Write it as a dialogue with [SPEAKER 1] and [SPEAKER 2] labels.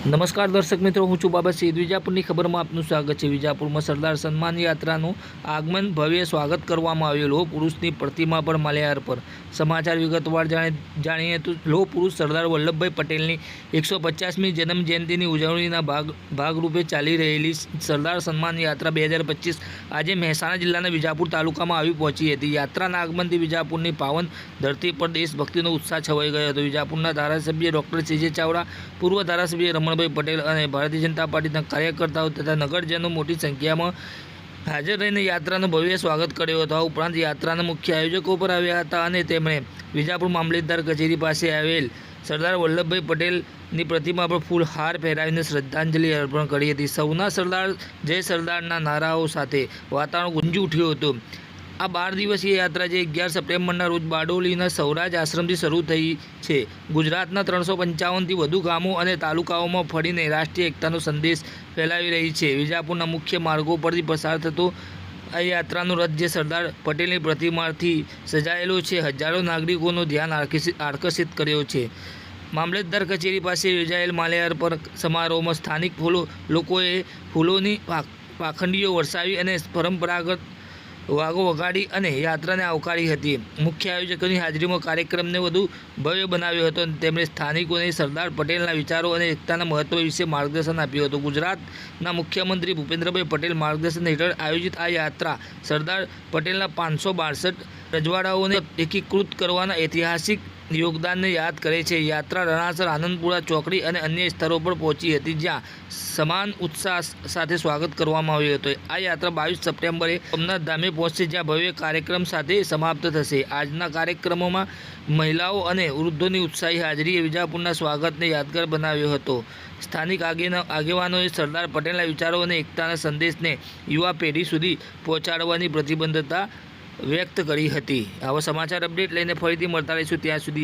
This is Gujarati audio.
[SPEAKER 1] નમસ્કાર દર્શક મિત્રો, હું છું બાબાસિંહ વિજાપુરની ખબરમાં આપનું સ્વાગત છે. વિજાપુરમાં સરદાર સન્માન યાત્રાનું આગમન ભવ્ય સ્વાગત કરવામાં આવ્યું લોહ પુરુષની પ્રતિમા પર માલ્યાર પર સમાચાર વિગતવાર જાણે જાણીએ તો લોહ પુરુષ સરદાર વલ્લભભાઈ પટેલની એકસો પચાસમી જન્મ જયંતિની ઉજવણીના ભાગ ભાગરૂપે ચાલી રહેલી સરદાર સન્માન યાત્રા બે હજાર પચીસ આજે મહેસાણા જિલ્લાના વિજાપુર તાલુકામાં આવી પહોંચી હતી. યાત્રાના આગમનથી વિજાપુરની પાવન ધરતી પર દેશભક્તિનો ઉત્સાહ છવાઈ ગયો હતો. વિજાપુરના ધારાસભ્ય ડૉક્ટર સીજે ચાવડા, પૂર્વ ધારાસભ્ય રમણભાઈ પટેલ અને ભારતીય જનતા પાર્ટીના કાર્યકર્તાઓ તથા નગરજનો મોટી સંખ્યામાં હાજર રહીને યાત્રાનું ભવ્ય સ્વાગત કર્યું હતું. આ ઉપરાંત યાત્રાના મુખ્ય આયોજકો પર આવ્યા હતા અને તેમણે વિજાપુર મામલતદાર કચેરી પાસે આવેલ સરદાર વલ્લભભાઈ પટેલની પ્રતિમા પર ફૂલ હાર પહેરાવીને શ્રદ્ધાંજલિ અર્પણ કરી હતી. સૌના સરદાર, જય સરદારના નારાઓ સાથે વાતાવરણ ગુંજી ઉઠ્યું હતું. આ બાર દિવસીય યાત્રા જે અગિયાર સપ્ટેમ્બરના રોજ બારડોલીના સૌરાજ આશ્રમથી શરૂ થઈ છે. ગુજરાતના ત્રણસો પંચાવનથી વધુ ગામો અને તાલુકાઓમાં ફરીને રાષ્ટ્રીય એકતાનો સંદેશ ફેલાવી રહી છે. વિજાપુરના મુખ્ય માર્ગો પરથી પસાર થતો આ યાત્રાનો રથ જે સરદાર પટેલની પ્રતિમાથી સજાયેલો છે, હજારો નાગરિકોનું ધ્યાન આકર્ષિત કર્યો છે. મામલતદાર કચેરી પાસે યોજાયેલ પર સમારોહમાં સ્થાનિક ફૂલો, લોકોએ ફૂલોની પાખ- પાખંડીઓ વરસાવી અને પરંપરાગત વાગો વગાડી અને યાત્રાને આવકારી હતી. મુખ્ય આયોજકોની હાજરીમાં કાર્યક્રમને વધુ ભવ્ય બનાવ્યો હતો અને તેમણે સ્થાનિકોને સરદાર પટેલના વિચારો અને એકતાના મહત્વ વિશે માર્ગદર્શન આપ્યું હતું. ગુજરાતના મુખ્યમંત્રી ભૂપેન્દ્રભાઈ પટેલ માર્ગદર્શન હેઠળ આયોજિત આ યાત્રા સરદાર પટેલના પાંચસો બાસઠ રજવાડાઓને એકીકૃત કરવાના ઐતિહાસિક યોગદાનને યાદ કરે છે. યાત્રા રણાસર, આનંદપુરા, ચોકડી અને અન્ય સ્થળો પર પહોંચી હતી, જ્યાં સમાન ઉત્સાહ સાથે સ્વાગત કરવામાં આવ્યું હતું. આ યાત્રા બાવીસ સપ્ટેમ્બરે સોમનાથ ધામે પહોંચશે, જ્યાં ભવ્ય કાર્યક્રમ સાથે સમાપ્ત થશે. આજના કાર્યક્રમોમાં મહિલાઓ અને વૃદ્ધોની ઉત્સાહી હાજરીએ વિજાપુરના સ્વાગતને યાદગાર બનાવ્યો હતો. સ્થાનિક આગેવાનોએ સરદાર પટેલના વિચારો અને એકતાના સંદેશને યુવા પેઢી સુધી પહોંચાડવાની પ્રતિબદ્ધતા વ્યક્ત કરી હતી. આવા સમાચાર અપડેટ લઈને ફરીથી મળતા રહીશું ત્યાં સુધી